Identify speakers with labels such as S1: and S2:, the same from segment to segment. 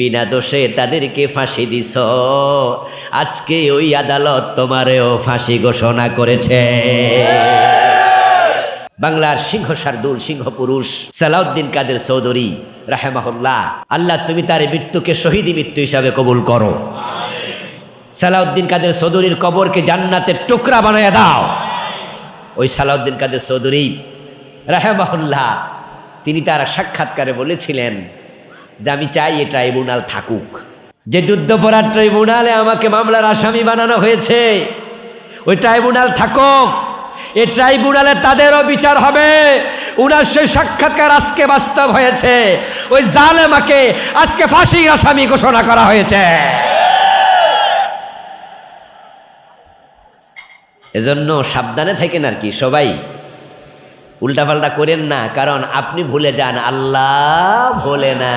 S1: বিনা দোষে তাদেরকে ফাঁসি দিছ। আজকে ওই আদালত তোমারেও ফাঁসি ঘোষণা করেছে। বাংলার সিংহ শার্দুল সিংহ পুরুষ সালাউদ্দিন কাদের চৌধুরী, রাহেমাহুল্লাহ, আল্লাহ তুমি তার মৃত্যুকে শহীদি মৃত্যু হিসাবে কবুল করো। সালাউদ্দিন কাদের চৌধুরীর কবরকে জান্নাতের টুকরা বানায় দাও। ওই সালাউদ্দিন কাদের চৌধুরী, রাহেমাহুল্লাহ, তিনি তার সাক্ষাৎকারে বলেছিলেন যে আমি চাই এই ট্রাইব্যুনাল থাকুক। যে যুদ্ধপরাধ ট্রাইব্যুনালে আমাকে মামলার আসামি বানানো হয়েছে, ওই ট্রাইব্যুনাল থাকুক। এই ট্রাইব্যুনালে তাদেরও বিচার হবে। উনার সেই সাক্ষাৎকার আজকে বাস্তব হয়েছে। ওই জালেমাকে আজকে ফাঁসির আসামি ঘোষণা করা হয়েছে। এজন্য সাবধানে থাকেন আর কি সবাই। উল্টাপাল্টা করেন না, কারণ আপনি ভুলে যান, আল্লাহ ভোলে না।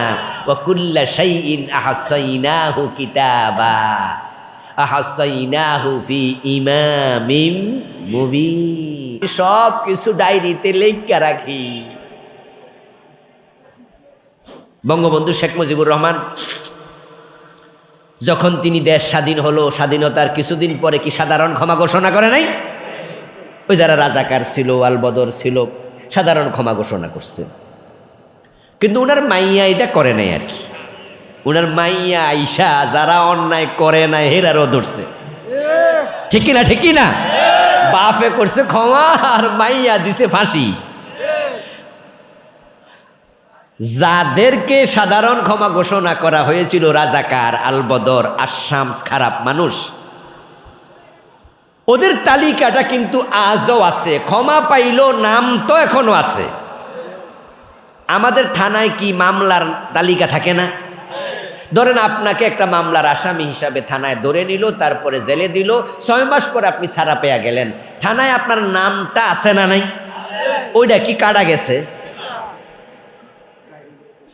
S1: ও কুল্লা শাইইন আহাসাইনাহু কিতাবা, আহাসাইনাহু ফি ইমামিম মুবিন। সব কিছু ডায়েরিতে লেখা রাখি। বঙ্গবন্ধু শেখ মুজিবুর রহমান, যখন তিনি দেশ স্বাধীন হলো, স্বাধীনতার কিছুদিন পরে কি সাধারণ ক্ষমা ঘোষণা করে নাই? ওই যারা রাজাকার ছিল, আলবদর ছিল, সাধারণ ক্ষমা ঘোষণা করছে। কিন্তু ওনার মাইয়া এটা করে নাই আর কি। ওনার মাইয়া আইসা যারা অন্যায় করে নাই হেরারও ধরছে। ঠিক না ঠিক না বাপে করছে ক্ষমা আর মাইয়া দিছে ফাঁসি। যাদেরকে সাধারণ ক্ষমা ঘোষণা করা হয়েছিল রাজাকার, আলবদর আসামস খারাপ মানুষ ওদের তালিকাটা কিন্তু আজও আছে। ক্ষমা পাইল, নাম তো এখনও আছে। আমাদের থানায় কি মামলার তালিকা থাকে না? ধরেন আপনাকে একটা মামলার আসামি হিসাবে থানায় ধরে নিল, তারপরে জেলে দিল, ছয় মাস পরে আপনি ছাড়া পেয়ে গেলেন। থানায় আপনার নামটা আছে না নাই? ওইটা কি কাটা গেছে?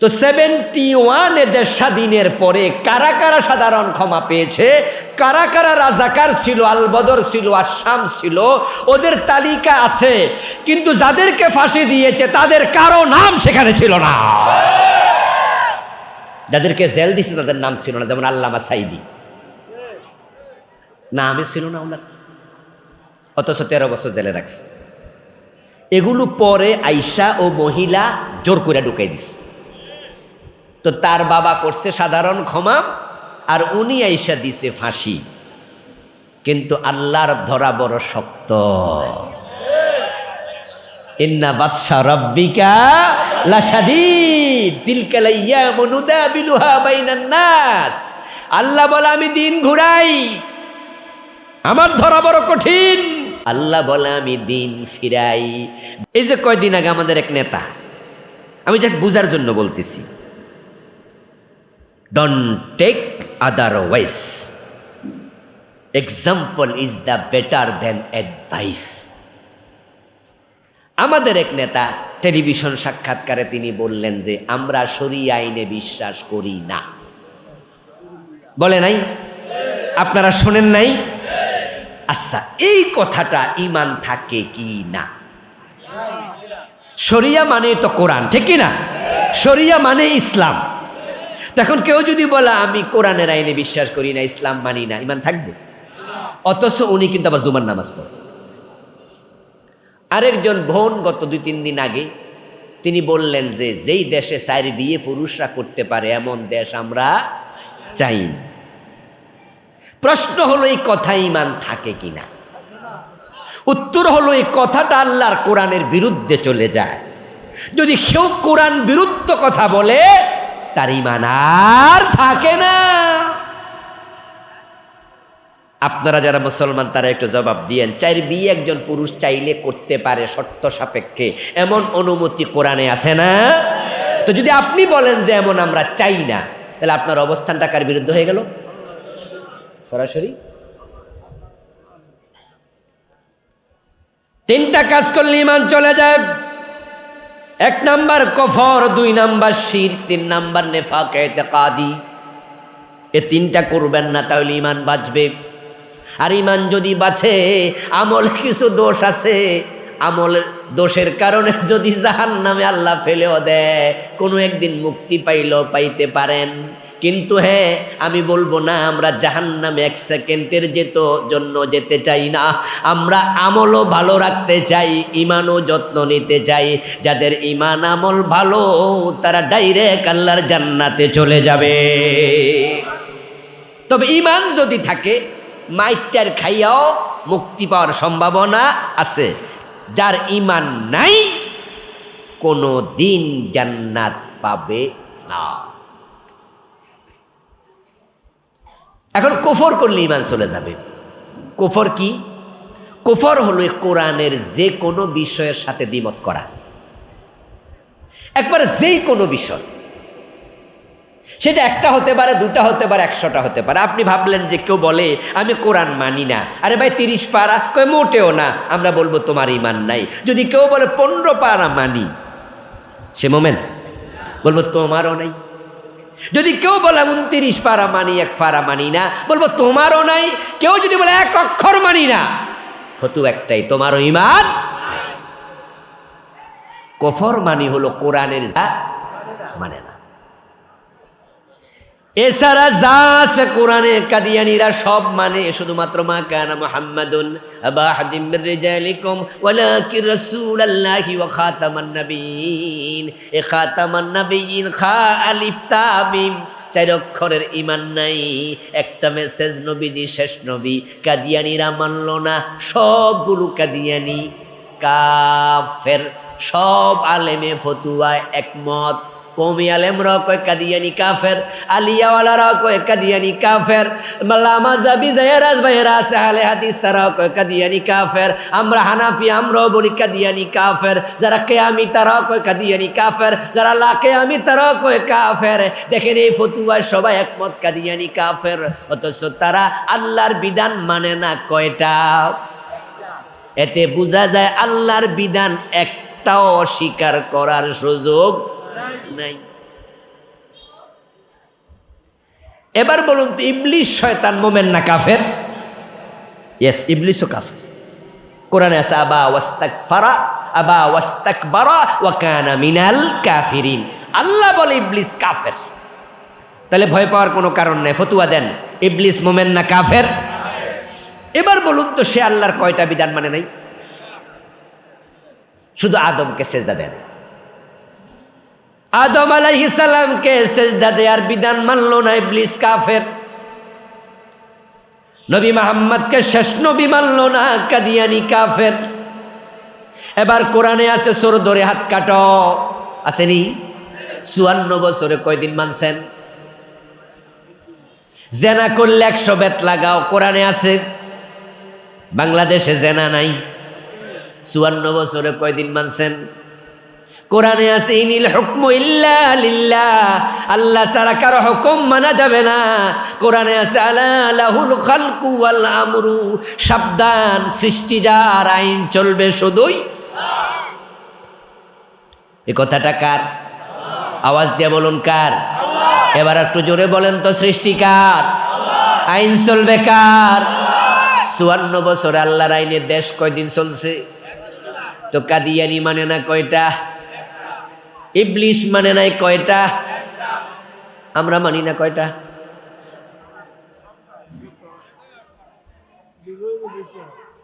S1: তো সেভেন্টি ওয়ান এদের স্বাধীনের পরে কারা কারা সাধারণ ক্ষমা পেয়েছে? কারা কারা রাজাকার ছিল, আলবদর ছিল আসাম ছিল, ওদের তালিকা আছে, কিন্তু যাদেরকে ফাঁসি দিয়েছে, তাদের কারও নাম সেখানে ছিল না। যাদেরকে জেল দিছে তাদের নাম ছিল না, যেমন আল্লামা সাইদি। নামে ছিল না ওনার। অথচ তেরো বছর জেলে রাখছে। এগুলো পরে আইসা ও মহিলা জোর করে ঢুকাই দিছে। তো তার বাবা করছে সাধারণ ক্ষমা আর উনি আইসা দিছে ফাঁসি। কিন্তু আল্লাহর ধরা বড় শক্ত। ইন্না বাদশা রব্বিকা লাসাদিদ দিলকালাইয়া মনুদা বিলুহা বাইনান নাস। আল্লাহ বলে, আমি দিন ঘুরাই। আমার ধরা বড় কঠিন। আল্লাহ বলে, আমি দিন ফিরাই। এই যে কয়দিন আগে আমাদের এক নেতা, আমি জাস্ট বুঝার জন্য বলতেছি don't take otherwise example is the better than advice আমাদের এক নেতা টেলিভিশন সাক্ষাৎকারে তিনি বললেন যে, আমরা সরি আইনে বিশ্বাস করি না। বলে নাই? আপনারা শোনেন নাই? আচ্ছা এই কথাটা ইমান থাকে কি না? শরিয়া মানে তো কোরআন, ঠিক না? শরিয়া মানে ইসলাম। তখন কেউ যদি বলে, আমি কোরআনের আইনে বিশ্বাস করি না, ইসলাম মানি না ইমান থাকবে? অথচ উনি কিন্তু আবার জুমার নামাজ পড়ে। আরেকজন বোন গত দুই, তিন দিন আগে তিনি বললেন যে, যেই দেশে চারি বিয়ে পুরুষরা করতে পারে, এমন দেশ আমরা চাই। প্রশ্ন হলো, এই কথা ইমান থাকে কিনা? উত্তর হলো, এই কথাটা আল্লাহর কোরআনের বিরুদ্ধে চলে যায়। যদি কেউ কোরআন বিরুদ্ধ কথা বলে তার ইমান আর থাকে না। আপনারা যারা মুসলমান, তারা একটু জবাব দিয়েন। চাই বিয়ে একজন পুরুষ চাইলে করতে পারে শর্ত সাপেক্ষে। এমন অনুমতি কোরআনে আছে না? তো যদি আপনি বলেন যে এমন আমরা চাই না, তাহলে আপনার অবস্থানটা কার বিরুদ্ধে হয়ে গেল? সরাসরি। তিনটা কাজ করলে ইমান চলে যায়। এক নাম্বার কফর, দুই নাম্বার শির, তিন নাম্বার নেফাক, এতেকাদি। এ তিনটা করবেন না, তাহলে ইমান বাঁচবে। আর ইমান যদি বাঁচে, আমল কিছু দোষ আছে। আমলের দোষের কারণে যদি জাহান নামে আল্লাহ ফেলেও দেয়, কোনো একদিন মুক্তি পাইল পাইতে পারেন। কিন্তু হ্যাঁ আমি বলব না, আমরা জাহান্নামে এক সেকেন্ডের যেত জন্য যেতে চাই না। আমরা আমলও ভালো রাখতে চাই ইমানও যত্ন নিতে চাই। যাদের ইমান আমল ভালো, তারা ডাইরেক্ট আল্লাহর জান্নাতে চলে যাবে। তবে ইমান যদি থাকে মাইটার খাইয়াও মুক্তি পাওয়ার সম্ভাবনা আছে। যার ইমান নাই, কোনো দিন জান্নাত পাবে না। এখন কোফর করলে ইমান চলে যাবে। কোফর কি? কোফর হলো কোরআনের যে কোনো বিষয়ের সাথে দ্বিমত করা। একবার যেই কোনো বিষয়, সেটা একটা হতে পারে, দুটা হতে পারে, একশোটা হতে পারে। আপনি ভাবলেন যে কেউ বলে, আমি কোরআন মানি না। আরে ভাই, তিরিশ পারা, কয়, মোটেও না। আমরা বলব, তোমার ইমান নাই। যদি কেউ বলে, পনেরো পারা মানি। সে মোমেন? বলব, তোমারও নাই। যদি কেউ বলে উনত্রিশ পারা মানি, এক পারা মানি না, বলব তোমারও নাই, কেউ যদি বলে এক অক্ষর মানি না, ফতু একটাই, তোমারও ইমান কফর মানি হলো কোরআনের যা মানে না। এছাড়া যা আছে কোরআনে কাদিয়ানিরা সব মানে শুধুমাত্র মা কানা মুহাম্মাদুন আবা হাদিম রিজালিকুম ওয়ালাকিন রাসূলুল্লাহি ওয়া খাতামান নাবিয়িন। এ খাতামান নাবিয়িন, খা আলিফ তা মিম। চার অক্ষরের ইমান নাই। একটা মেসেজ নবীজি, শেষ নবী। কাদিয়ানিরা মানল না, সবগুলো কাদিয়ানি কাফের। সব আলেমে ফতুয়ায় একমত। কৌমি আলেমরাও কয় কাদিয়ানি কাফের আলিয়াওয়ালারাও কয় কাদিয়ানি কাফের মাল্লামা জাবি জায়রাজ ভাইয়েরা আলে হাদিস তারাও কয় কাদিয়ানি কাফের, আমরা হানাফি আমরাও বলি কাদিয়ানি কাফের, যারা কেয়ামি তারাও কয় কাদিয়ানি কাফের, যারা লাকে আমি তারাও কয় কাফের। দেখেন এই ফতুয়ার সবাই একমত কাদিয়ানি কাফের, অথচ তারা আল্লাহর বিধান মানে না কয়টা? এতে বোঝা যায় আল্লাহর বিধান একটাও অস্বীকার করার সুযোগ নাই। এবার বলুন তো ইবলিশ শয়তান মোমেন না কাফের? ইয়েস ইবলিশও কাফের। কোরআনে আছে, আবা ওয়াস্তাক ফারা আবা ওয়াস্তাক বারা ওয়াকানা মিনাল কাফিরিন। আল্লাহ বলে ইবলিস কাফের। তাহলে ভয় পাওয়ার কোনো কারণ নেই, ফতুয়া দেন, ইবলিস মোমেন না কাফের? এবার বলুন তো, সে আল্লাহর কয়টা বিধান মানে নাই? শুধু আদমকে সেজদা দেন। আদম আলাইহিসালামকে সেজদা দেয়ার বিধান মানল না ইবলিস কাফের। নবী মাহমদকে শেষ নবী মানল না কাদিয়ানি কাফের। এবার কোরআনে আছে সর ধরে হাত কাট। আসেনি? চুয়ান্ন বছরে কয়দিন মানছেন? জেনা করলে একশো বেত লাগাও, কোরআনে আছে। বাংলাদেশে জেনা নাই। চুয়ান্ন বছরে কয়দিন মানছেন? কোরআনে আছে, ইনিল হুকম ইল্লা লিল্লাহ। আল্লাহ ছাড়া কারও হুকুম মানা যাবে না। কোরআনে আছে, আলা লাহুল খালকু ওয়াল আমরু। সাবধান, সৃষ্টি যার আইন চলবে শুধুই। এই কথাটা কার? আওয়াজ দিয়ে বলুন কার? এবার একটু জোরে বলেন তো, সৃষ্টি কার? আইন চলবে কার? চুয়ান্ন বছরে আল্লাহর আইনে দেশ কয়দিন চলছে? তো কাদিয়ানি মানে না কয়টা? ইবলিশ মানে নাই কয়টা? আমরা মানি না কয়টা?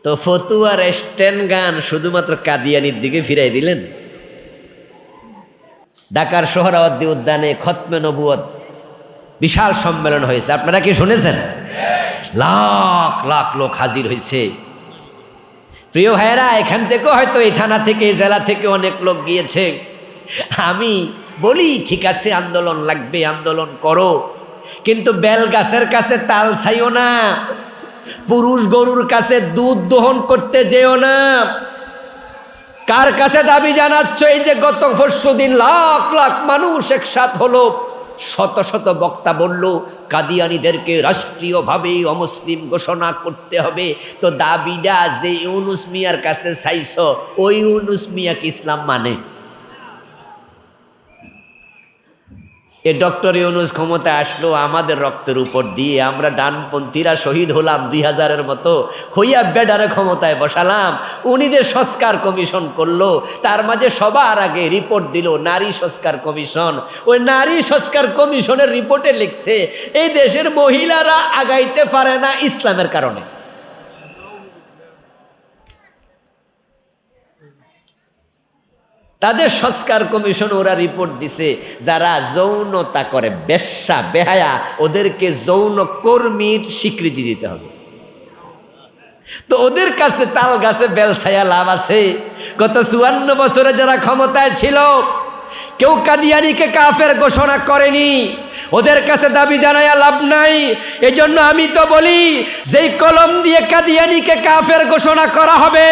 S1: তো ফতুয়ার স্ট্যান্ড গান শুধুমাত্র কাদিয়ানির দিকে ফিরাই দিলেন। ঢাকার সোহরাওয়ার্দী উদ্যানে খতমে নবুয়ত বিশাল সম্মেলন হয়েছে। আপনারা কি শুনেছেন? লাখ লাখ লোক হাজির হয়েছে। প্রিয় ভাইয়েরা, এখান থেকেও হয়তো এই থানা থেকে, এই জেলা থেকে অনেক লোক গিয়েছে। আমি বলি, ঠিক আছে, আন্দোলন লাগবে, আন্দোলন করো। কিন্তু বেল গাছের কাছে তাল ছাইও না। পুরুষ গরুর কাছে দুধ দহন করতে যেও না। কার কাছে দাবি জানাচ্ছ, এই যে গত পরশু দিন লাখ লাখ মানুষ একসাথ হলো। শত শত বক্তা বলল, কাদিয়ানিদেরকে রাষ্ট্রীয়ভাবে অমুসলিম ঘোষণা করতে হবে। তো দাবিটা যে ইউনুস মিয়ার কাছে চাইছ, ওই ইউনুস মিয়াকে ইসলাম মানে। এ ডক্টর ইউনুস ক্ষমতা আসলো, আমাদের রক্তের উপর দিয়ে আমরা ডানপন্থীরা শহীদ হলাম দুই হাজারের মতো, হইয়া বেডারে ক্ষমতায় বসালাম। উনি যে সংস্কার কমিশন করল, তার মাঝে সবার আগে রিপোর্ট দিল নারী সংস্কার কমিশন। ওই নারী সংস্কার কমিশনের রিপোর্টে লিখছে, এই দেশের মহিলারা আগাইতে পারে না ইসলামের কারণে। তাদের সংস্কার কমিশন ওরা রিপোর্ট দিছে, যারা যৌনতা করে, বেশ্যা, বেহায়া, ওদেরকে যৌন কর্মীর স্বীকৃতি দিতে হবে। তো ওদের কাছে তাল গাছে বেলসায়া লাভ আছে। গত চুয়ান্ন বছরে যারা ক্ষমতায় ছিল কেউ কাদিয়ানিকে কাফের ঘোষণা করেনি। ওদের কাছে দাবি জানাইয়া লাভ নাই। এজন্য আমি তো বলি, যেই কলম দিয়ে কাদিয়ানিকে কাফের ঘোষণা করা হবে,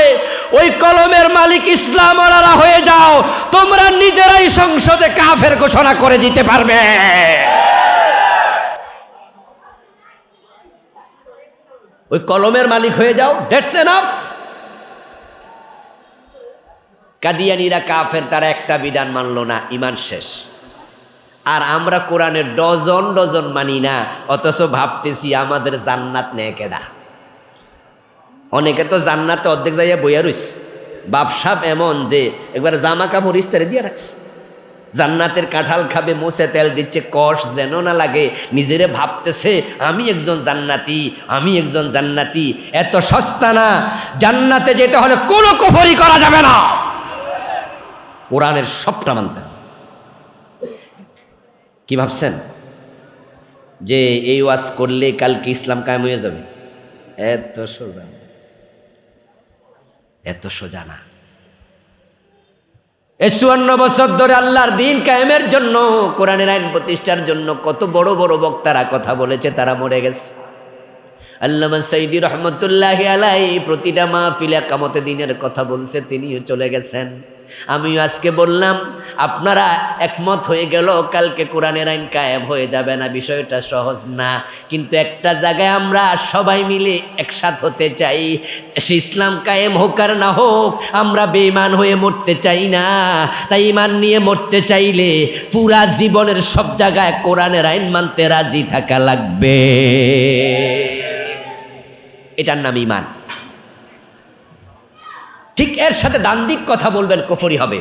S1: ওই কলমের মালিক ইসলাম ওনারা হয়ে যাও। তোমরা নিজেরাই সংসদে কাফের ঘোষণা করে দিতে পারবে। ওই কলমের মালিক হয়ে যাও ডেটস এনাফ কাদিয়ানিরা কাফের, তারা একটা বিধান মানলো না ইমান শেষ। আর আমরা কোরআনের ডজন ডজন মানি না, অথচ ভাবতেছি আমাদের জান্নাত নেয় কেডা অনেকে তো জান্নাতে অর্ধেক যাইয়া বইয়া রইছে বাপসাপ এমন যে একবার জামা কাপড় ইস্তারে দিয়ে রাখছে। জান্নাতের কাঁঠাল খাবে মোসে তেল দিচ্ছে, কষ যেন না লাগে, নিজেরে ভাবতেছে, আমি একজন জান্নাতি, আমি একজন জান্নাতি, এত সস্তা না। জান্নাতে যেতে হলে কোনো কফরি করা যাবে না। কোরআনের সবটা মানতে হবে। কি ভাবছেন? যে এই ওয়াজ করলে কালকে ইসলাম কায়েম হয়ে যাবে? এত সোজা। এত সোজা না। এই চুয়ান্ন বছর ধরে আল্লাহর দিন কায়েমের জন্য, কোরআনের আইন প্রতিষ্ঠার জন্য কত বড় বড় বক্তারা কথা বলেছে, তারা মরে গেছে। আল্লামা সৈদি রহমতুল্লাহ আলাই প্রতিটা মাহফিলে কামতে দিনের কথা বলছে, তিনিও চলে গেছেন। আমিও আজকে বললাম, আপনারা একমত হয়ে গেল, কালকে কোরআনের আইন কায়েম হয়ে যাবে না, বিষয়টা সহজ না। কিন্তু একটা জায়গায় আমরা সবাই মিলে একসাথ হতে চাই সে ইসলাম কায়েম হোক আর না হোক, আমরা বেঈমান হয়ে মরতে চাই না। তাই ইমান নিয়ে মরতে চাইলে পুরা জীবনের সব জায়গায় কোরআনের আইন মানতে রাজি থাকা লাগবে। এটার নাম ইমান ঠিক এর সাথে দান্দিক কথা বলবেন, কফরি হবে।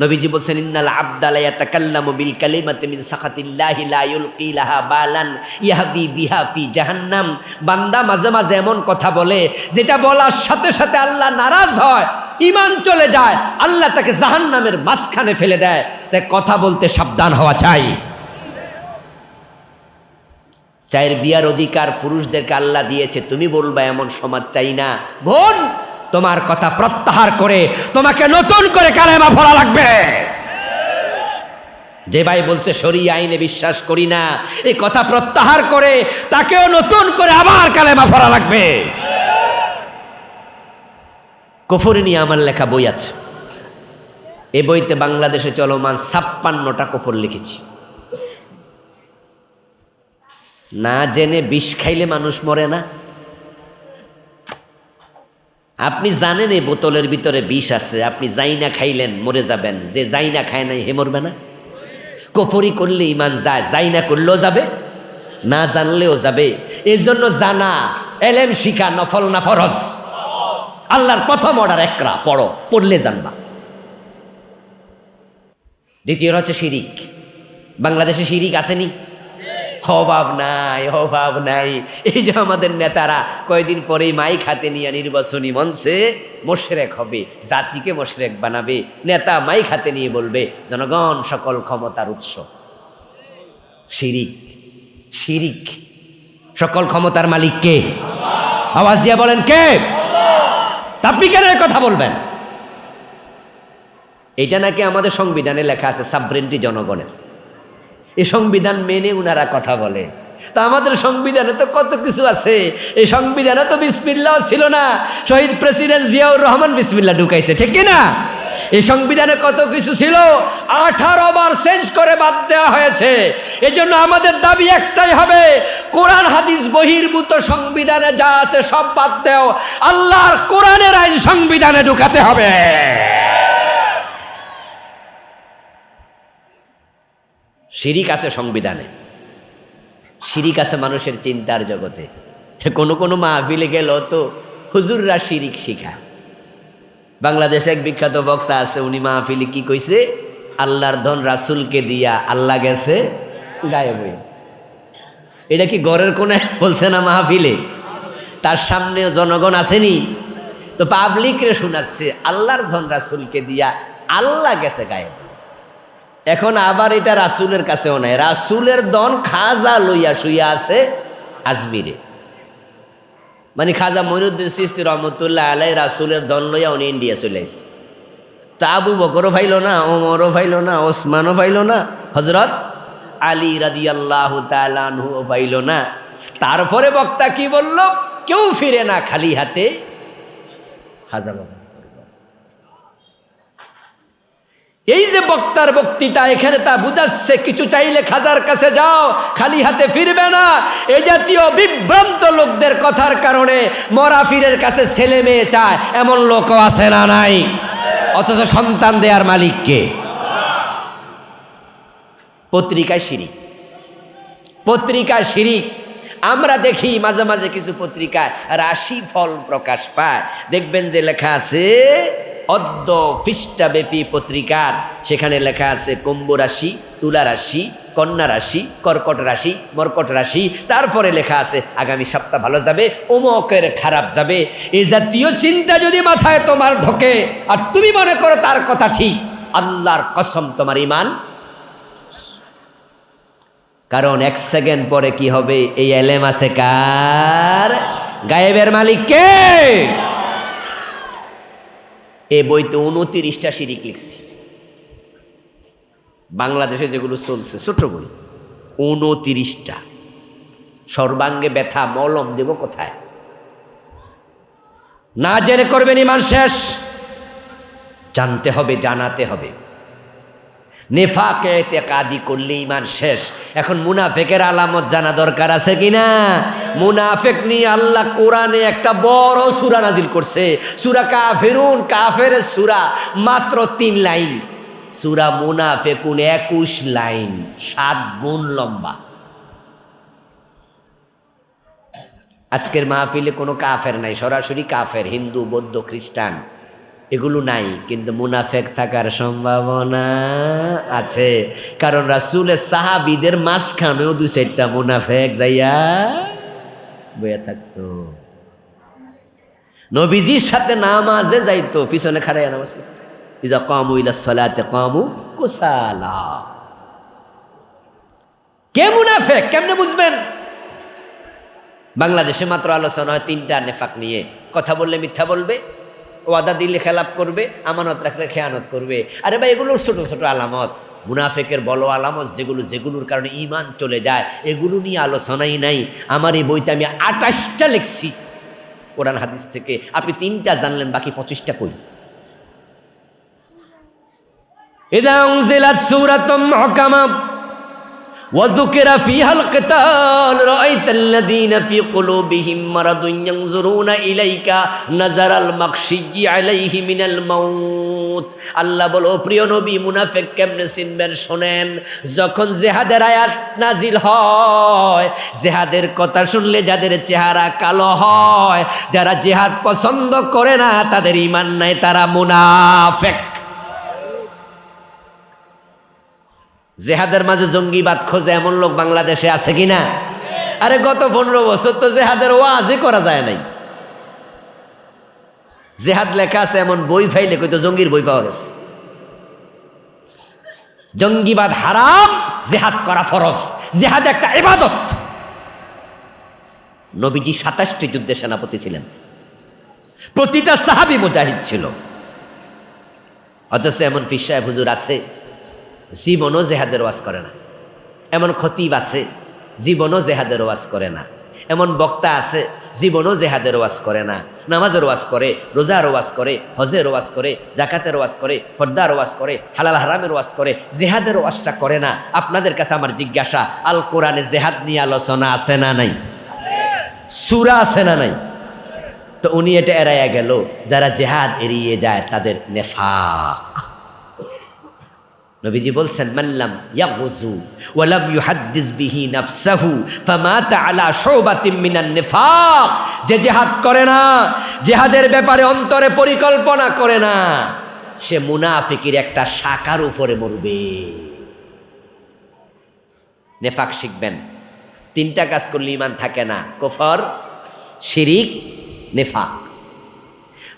S1: নবীজি বলছেন, ইন্নাল আবদালা ইয়াতাকাল্লামু বিল কালিমাতি মিন সাখাতিল্লাহি লা ইউলকি লাহা বালান ইয়াহবি বিহা ফি জাহান্নাম। বান্দা মাঝে মাঝে এমন কথা বলে, যেটা বলার সাথে সাথে আল্লাহ নারাজ হয় ইমান চলে যায়, আল্লাহ তাকে জাহান্নামের মাঝখানে ফেলে দেয়। তাই কথা বলতে সাবধান হওয়া চাই। চায়ের বিয়ার অধিকার পুরুষদেরকে আল্লাহ দিয়েছে, তুমি বলবা এমন সমাজ চাই না। বোন তোমার কথা প্রত্যাহার করে তোমাকে নতুন করে কালেমা ফলা লাগবে। যে ভাই বলছে সরি আইনে বিশ্বাস করি না। এই কথা প্রত্যাহার করে তাকেও নতুন করে আবার কালেমা ফলা লাগবে। কফরি নিয়ে আমার লেখা বই আছে। এই বইতে বাংলাদেশে চলমান ছাপ্পান্নটা কফর লিখেছি। না জেনে বিষ খাইলে মানুষ মরে না। আপনি জানেন এই বোতলের ভিতরে বিষ আছে, আপনি যাই না খাইলেন মরে যাবেন। যে যাই না খায় নাই, হে মরবে না। কফরি করলে ইমান যায়, যাই না করলেও যাবে, না জানলেও যাবে। এর জন্য জানা, এলেম শিখা, নফল না ফরজ। আল্লাহর প্রথম অর্ডার একরা, পড়ো, পড়লে জানবা। দ্বিতীয় হচ্ছে শিরিক। বাংলাদেশে শিরিক আসেনি? অভাব নাই অভাব নাই। এই যে আমাদের নেতারা কয়দিন পরেই মাইক হাতে নিয়ে নির্বাচনী মঞ্চে মোশরেক হবে, জাতিকে মোশরেক বানাবে, নেতা মাইক হাতে নিয়ে বলবে, জনগণ সকল ক্ষমতার উৎস। শিরিক শিরিক। সকল ক্ষমতার মালিক কে? আওয়াজ দিয়ে বলেন কে? আপনি কেন কথা বলবেন? এটা নাকি আমাদের সংবিধানে লেখা আছে, সাবরেন্টি জনগণের। এই সংবিধান মেনে উনারা কথা বলে। তা আমাদের সংবিধানে তো কত কিছু আছে। এই সংবিধানে তো বিসমিল্লাও ছিল না। শহীদ প্রেসিডেন্ট জিয়াউর রহমান বিসমিল্লা ঢুকাইছে, ঠিক না এই সংবিধানে কত কিছু ছিল? আঠারো বার চেঞ্জ করে বাদ দেওয়া হয়েছে। এই জন্য আমাদের দাবি একটাই হবে, কোরআন, হাদিস, বহির্ভূত সংবিধানে যা আছে সব বাদ দেও। আল্লাহর কোরআনের আইন সংবিধানে ঢুকাতে হবে। শিরিক আছে সংবিধানে। শিরিক আছে মানুষের চিন্তার জগতে। কোনো কোনো মাহফিলে গেল তো হুজুররা শিরিক শিখা। বাংলাদেশে এক বিখ্যাত বক্তা আছে, উনি মাহফিলে কি কইছে? আল্লাহর ধন রাসুলকে দিয়া আল্লাহ গেছে, গায়েব এটা কি গড়ের কোনে বলছে না মাহফিলে। তার সামনে জনগণ আসেনি। তো পাবলিক রে শোনাচ্ছে, আল্লাহর ধন রাসুলকে দিয়া আল্লাহ গেছে গায়েব। এখন আবার এটা রাসুলের কাছেও নাই। রাসুলের দন খাজা লইয়া শুইয়া আছে আজমিরে। মানে খাজা মইনুদ্দিন সিস্তি রহমতুল্লাহ আলাই রাসুলের দন লইয়া উনি ইন্ডিয়া চলে আসছে তো আবু বকরও ফাইল না, ওমরও ফাইল না, ওসমানও ফাইল না হজরত আলী রাদি আল্লাহ তালহুও পাইল না। তারপরে বক্তা কি বলল? কেউ ফিরে না খালি হাতে খাজা বাবা। এই যে বক্তার বক্তৃতা, এখানে তা বুঝাচ্ছে, কিছু চাইলে খাজার কাছে যাও, খালি হাতে ফিরবে না। এই জাতীয় বিভ্রান্ত লোকদের কথার কারণে মরাফিরের কাছে ছেলে মেয়ে চায়, এমন লোকও আছে না নাই। অথচ সন্তান দেয়ার মালিককে পত্রিকায় শিরিক। পত্রিকায় শিরিক। আমরা দেখি মাঝে মাঝে কিছু পত্রিকায় রাশি ফল প্রকাশ পায়। দেখবেন যে লেখা আছে অদ্য পৃষ্ঠাব্যাপী পত্রিকার, সেখানে লেখা আছে কুম্ভ রাশি, তুলা রাশি, কন্যা রাশি, কর্কট রাশি, মর্কট রাশি। তারপরে লেখা আছে, আগামী সপ্তাহ ভালো যাবে অমকের খারাপ যাবে। এই জাতীয় চিন্তা যদি মাথায় তোমার ঢোকে, আর তুমি মনে করো তার কথা ঠিক, আল্লাহর কসম তোমার ইমান কারণ এক সেকেন্ড পরে কি হবে? এই এলেম আছে কার? গায়েবের মালিক কে? এ বইতে উনতিরিশটা শিরিক লিখছি। বাংলাদেশে যেগুলো চলছে, ছোট বই, উনতিরিশটা। সর্বাঙ্গে ব্যথা, মলম দেব কোথায়? না জেনে করবেন ইমান শেষ। জানতে হবে, জানাতে হবে। নেফাকে কাদি করলে ইমান শেষ। এখন মুনাফেকের আলামত জানা দরকার আছে কিনা মুনাফেক নিয়ে আল্লাহ কোরআনে একটা বড় সুরা নাজিল করছে। সুরা কাফেরুন, কাফের সুরা, মাত্র তিন লাইন। সুরা মুনাফেকুন একুশ লাইন, সাত গুণ লম্বা। আজকের মাহফিলে কোনো কাফের নাই, সরাসরি কাফের, হিন্দু, বৌদ্ধ, খ্রিস্টান। এগুলো নাই, কিন্তু মুনাফেক থাকার সম্ভাবনা আছে। কারণ রাসুলের সাহাবিদের মাঝখানেও দু চারটা মুনাফেক যাইয়া বইয়া থাকতো। নবীজির সাথে নামাজে যাইতো, পিছনে খারাই নামাজ পড়তো। ইজা কামু ইলা সলাতে কামু কুসালা। কে মুনাফেক? কেমনে বুঝবেন? বাংলাদেশে মাত্র আলোচনা হয় তিনটা নেফাক নিয়ে। কথা বললে মিথ্যা বলবে ওয়াদা দিলে খেলাপ করবে আমানত রাখলে খেয়ানত করবে আরে ভাই এগুলোর ছোট ছোট আলামত মুনাফেকের বলো আলামত যেগুলো যেগুলোর কারণে ইমান চলে যায় এগুলো নিয়ে আলোচনাই নাই আমার এই বইতে আমি আঠাশটা লিখছি কোরআন হাদিস থেকে আপনি তিনটা জানলেন বাকি পঁচিশটা কই إذا أنزلت سورة محكمة وذكر فيها القتال رأيت الذين في قلوبهم مرض ينظرون إليك نظر المخشي عليه من الموت আল্লাহ বলো প্রিয় নবী মুনাফেক কেমনে চিনবেন শোনেন যখন জেহাদের আয়াত নাজিল হয় জেহাদের কথা শুনলে যাদের চেহারা কালো হয় যারা জেহাদ পছন্দ করে না তাদের ইমান নাই তারা মুনাফেক জেহাদের মাঝে জঙ্গিবাদ খোঁজে এমন লোক বাংলাদেশে আছে কি না আরে গত পনেরো বছর তো জেহাদের ও ওয়াজই করা যায় নাই। জেহাদ লেখা আছে, এমন বই ফাইলে কই তো জঙ্গির বই পাওয়া গেছে। জঙ্গিবাদ হারাম, জেহাদ করা ফরজ। জেহাদ একটা ইবাদত। নবীজি সাতাশটি যুদ্ধে সেনাপতি ছিলেন। প্রতিটা সাহাবি মুজাহিদ ছিল। অথচ এমন পিসায় হুজুর আছে জীবনও জেহাদের ওয়াজ করে না। এমন খতিব আছে, জীবনও জেহাদের ওয়াজ করে না। এমন বক্তা আছে, জীবনও জেহাদের ওয়াজ করে না। নামাজের ওয়াজ করে, রোজার ওয়াজ করে, হজের ওয়াজ করে, জাকাতের ওয়াজ করে, পর্দার ওয়াজ করে, হালাল হারামের ওয়াজ করে, জেহাদের ওয়াজটা করে না। আপনাদের কাছে আমার জিজ্ঞাসা আল কোরআনে জেহাদ নিয়ে আলোচনা আছে না নাই? সুরা আছে না নাই? তো উনি এটা এড়াইয়া গেল, যারা জেহাদ এড়িয়ে যায় তাদের নেফাক। নবীজি বলছেন মাল্লাম ইয়াগুজু ওয়ালাম ইউহাদ্দিস বিহি নাফসাহু ফামাতা আলা শাওবাতিন মিনান নিফাক। যে জিহাদ করে না, জিহাদের ব্যাপারে অন্তরে পরিকল্পনা করে না, সে মুনাফিকের একটা শাখার উপরে মরবে। নেফাক শিখবেন, তিনটা কাজ করলে ইমান থাকে না, কফর, শিরিক, নেফাক।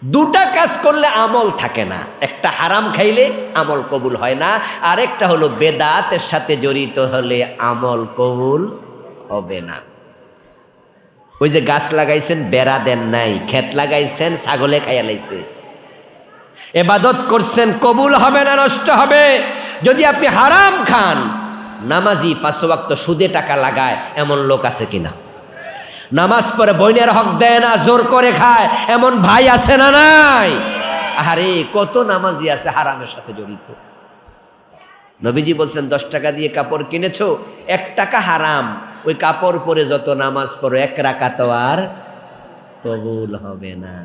S1: দুটা কাজ করলে আমল থাকে না। একটা হারাম খাইলে আমল কবুল হয় না, আরেকটা হলো বেদাতের সাথে জড়িত হলে আমল কবুল হবে না। ওই যে গাছ লাগাইছেন, বেড়া দেন নাই, ক্ষেত লাগাইছেন, ছাগলে খাইয়া লাইছে। এবাদত করছেন, কবুল হবে না, নষ্ট হবে। যদি আপনি হারাম খান, নামাজি ওয়াক্ত সুদে টাকা লাগায়, এমন লোক আছে কিনা? নামাজ পড়ে বইনের হক দেয় না জোর করে খায় এমন ভাই আছে না নাই আরে কত নামাজি আছে হারামের সাথে জড়িত নবীজি বলছেন দশ টাকা দিয়ে কাপড় কিনেছো এক টাকা হারাম ওই কাপড় পরে যত নামাজ পড়ো এক রাখা তো আর কবুল হবে না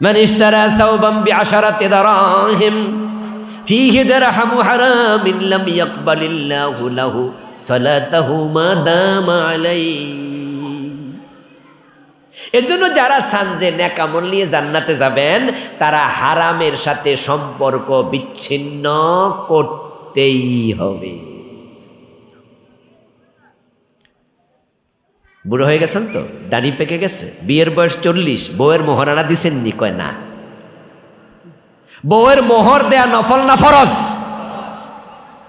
S1: من اشترى ثوبا بعشرة دراهم فيه درهم حرام لم يقبل الله له এজন্য যারা সানজে ন্যাকামল নিয়ে জান্নাতে যাবেন, তারা হারামের সাথে সম্পর্ক বিচ্ছিন্ন করতেই হবে। বুড়ো হয়ে গেছেন তো? দাড়ি পেকে গেছে? বিয়ের বয়স চল্লিশ, বউয়ের মোহরানা দিছেননি? কয় না। বউয়ের মোহর দেয়া নফল না ফরস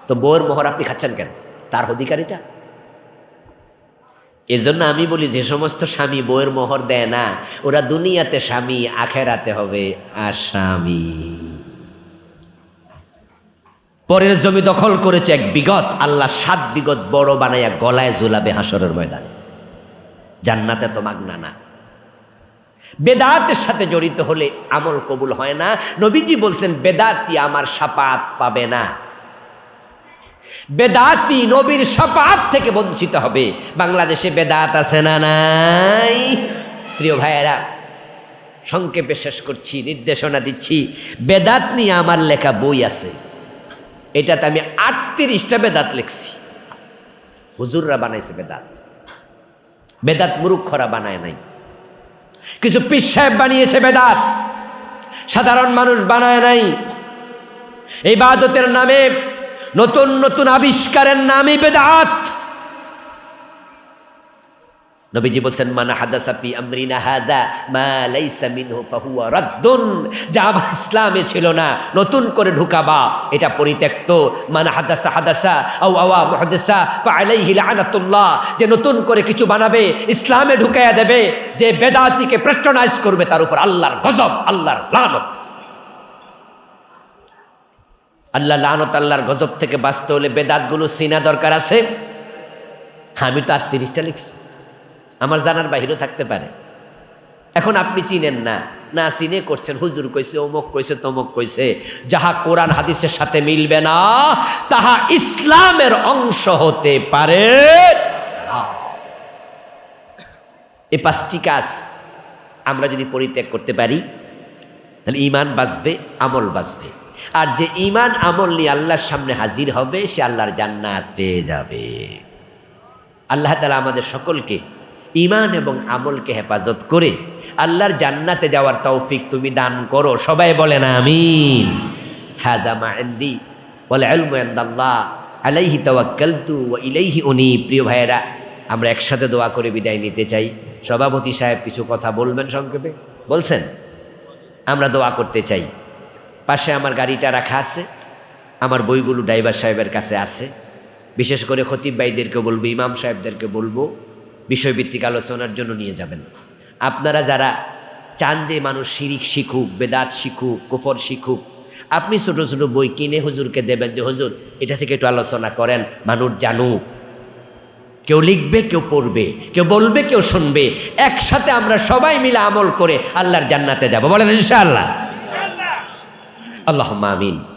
S1: তো বউয়ের মোহর আপনি খাচ্ছেন কেন? তার অধিকারীটা। এজন্য আমি বলি, যে সমস্ত স্বামী বউয়ের মোহর দেয় না, ওরা দুনিয়াতে স্বামী, আখেরাতে হবে আসামি। পরের জমি দখল করেছে এক বিগত, আল্লাহ সাত বিগত বড় বানাইয়া গলায় জোলাবে হাসরের ময়দানে। জান্নাতে তো মাগনা না। বেদাতের সাথে জড়িত হলে আমল কবুল হয় না। নবীজি বলছেন, বেদাতি আমার সাপাত পাবে না। বেদাতি নবীর সাপাত থেকে বঞ্চিত হবে। বাংলাদেশে বেদাত আছে না নাই? প্রিয় ভাইয়েরা, সংক্ষেপে শেষ করছি, নির্দেশনা দিচ্ছি। বেদাত নিয়ে আমার লেখা বই আছে। এটাতে আমি আটত্রিশটা বেদাত লিখছি। হুজুররা বানাইছে বেদাত। বেদাত মুরুক্ষরা বানায় নাই। কিছু পীর সাহেব বানিয়েছে বেদাত। সাধারণ মানুষ বানায় নাই। এই বাদতের নামে নতুন নতুন আবিষ্কারের নামে বেদাত। নবীজি বলছেন, মানা হাদাসা ফি আমরিনা হাদা মা লাইসা মিনহু ফাহুয়া রাদ্দুন। যা ইসলামে ছিল না, নতুন করে ঢুকাবা, এটা পরিত্যক্ত। মানা হাদাসা হাদাসা আও আওয়া মুহাদ্দিসা ফা আলাইহি লানাতুল্লাহ। যে নতুন করে কিছু বানাবে, ইসলামে ঢুকাইয়া দেবে, যে বেদাতিকে প্রেট্রোনাইজ করবে, তার উপর আল্লাহর গজব, আল্লাহর লানত। আল্লাহ লানত গজব থেকে বাঁচতে হলে বেদাতগুলো সিনা দরকার আছে? আমি তো আটত্রিশটা লিখছি। আমার জানার বাহিরও থাকতে পারে। এখন আপনি চিনেন না। না চিনে করছেন। হুজুর কইছে, অমুক কইছে, তমুক কইছে। যাহা কোরআন হাদিসের সাথে মিলবে না, তাহা ইসলামের অংশ হতে পারে। এই পাঁচটি কাজ আমরা যদি পরিত্যাগ করতে পারি, তাহলে ইমান বাঁচবে, আমল বাঁচবে। আর যে ইমান আমল নিয়ে আল্লাহর সামনে হাজির হবে, সে আল্লাহর জান্নাত পেয়ে যাবে। আল্লাহ তালা আমাদের সকলকে ইমান এবং আমলকে হেফাজত করে আল্লাহর জান্নাতে যাওয়ার তৌফিক তুমি দান করো। সবাই বলে না আমিন এন্দি বলে আলমাল্লাহ আলাইহি তাওয়াক্কালতু ওয়া ইলাইহি উনি। প্রিয় ভাইয়েরা, আমরা একসাথে দোয়া করে বিদায় নিতে চাই। সভাপতি সাহেব কিছু কথা বলবেন সংক্ষেপে? বলছেন? আমরা দোয়া করতে চাই। পাশে আমার গাড়িটা রাখা আছে, আমার বইগুলো ড্রাইভার সাহেবের কাছে আছে। বিশেষ করে খতিব ভাইদেরকে বলব, ইমাম সাহেবদেরকে বলব, বিষয়ভিত্তিক আলোচনার জন্য নিয়ে যাবেন। আপনারা যারা চান যে মানুষ শিরিক শিখুক, বেদাত শিখুক, কুফর শিখুক, আপনি ছোটো ছোটো বই কিনে হুজুরকে দেবেন যে, হুজুর, এটা থেকে একটু আলোচনা করেন, মানুষ জানুক। কেউ লিখবে, কেউ পড়বে, কেউ বলবে, কেউ শুনবে। একসাথে আমরা সবাই মিলে আমল করে আল্লাহর জান্নাতে যাব। বলেন ইনশাআল্লাহ। আল্লাহ আমিন